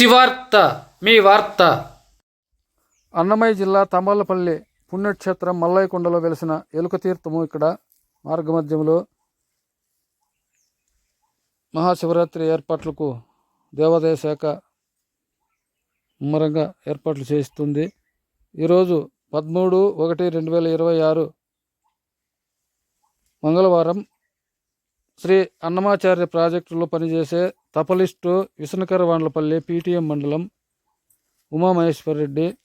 శివార్త మీ వార్త. అన్నమయ్య జిల్లా తంబాలపల్లి పుణ్యక్షేత్రం మల్లయ్యకొండలో వెలిసిన ఎలుక తీర్థము ఇక్కడ మార్గమధ్యంలో మహాశివరాత్రి ఏర్పాట్లకు దేవాదాయ శాఖ ముమ్మరంగా ఏర్పాట్లు చేస్తుంది ఈరోజు పదమూడు ఒకటి రెండు వేల ఇరవై ఆరు మంగళవారం శ్రీ అన్నమాచార్య ప్రాజెక్టులో పనిచేసే తపలిస్టు విసనకరవాండ్లపల్లి పీటీఎం మండలం ఉమామహేశ్వర్ రెడ్డి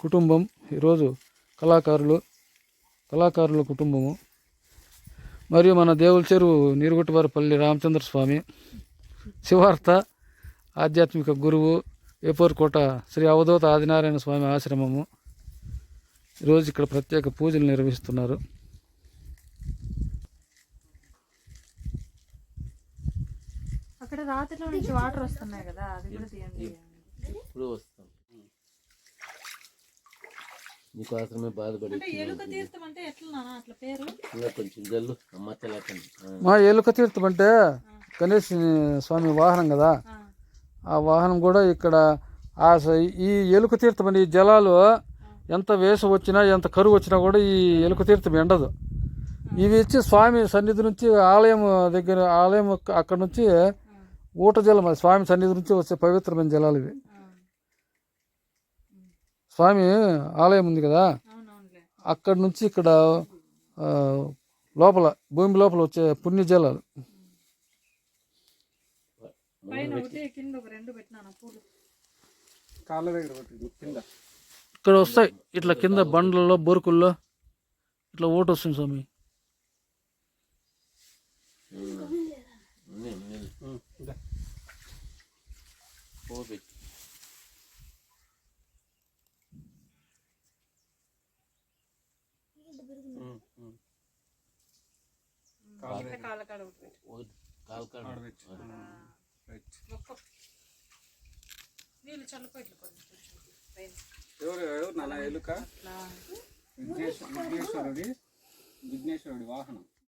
కుటుంబం. ఈరోజు కళాకారులు కళాకారుల కుటుంబము. మరియు మన దేవుల చెరువు నీరుగుట్టువారిపల్లి రామచంద్ర స్వామి శివార్త ఆధ్యాత్మిక గురువు వేపూరుకోట శ్రీ అవధూత ఆదినారాయణ స్వామి ఆశ్రమము. ఈరోజు ఇక్కడ ప్రత్యేక పూజలు నిర్వహిస్తున్నారు. అక్కడ రాత్రిలో నుంచి వాటర్ వస్తున్నాయి కదా అది కూడా తీయండి. ఇప్పుడు వస్తాం. నీకోసమే బాధపడి అంటే ఎలుక తీర్థం అంటే ఎట్లా నాన్న? అట్లా పేరు? ఇంకా కొంచెం జల్లు అమ్మ తెలకండి. మా ఎలుక తీర్థం అంటే గణేష్ స్వామి వాహనం కదా? ఆ, వాహనం కూడా ఇక్కడ ఆ ఈ ఎలుక తీర్థం అనే ఈ జలాలు ఎంత వేస వచ్చినా ఎంత కరువు వచ్చినా కూడా ఈ ఎలుక తీర్థం ఎండదు. ఇవి ఇచ్చి స్వామి సన్నిధి నుంచి ఆలయం దగ్గర ఆలయం అక్క- అక్కడ నుంచి ఊట జలం అది స్వామి సన్నిధి నుంచి వచ్చే పవిత్రమైన జలాలు ఇవి. స్వామి ఆలయం ఉంది కదా? అక్కడ నుంచి ఇక్కడ లోపల భూమి లోపల వచ్చే పుణ్య జలాలు. పైన ఒకటి కింద ఒక రెండు పెట్టినాను పూలు. ఇక్కడ వస్తాయి ఇట్లా కింద బండ్లలో బొరుకుల్లో ఇట్లా ఊట వస్తుంది స్వామి పోబెట్టి ఇట్లా కాళ్ళ కాడ ఒకటి పెట్టు. కాల్కాడ ఒక్క నీళ్ళు చల్లుకో ఇట్లా కొంచెం కొంచెం పైన ఎవరు ఎవరు నాన్న ఎలుక? విఘ్నేశ్వరుడి విఘ్నేశ్వరుడి వాహనం.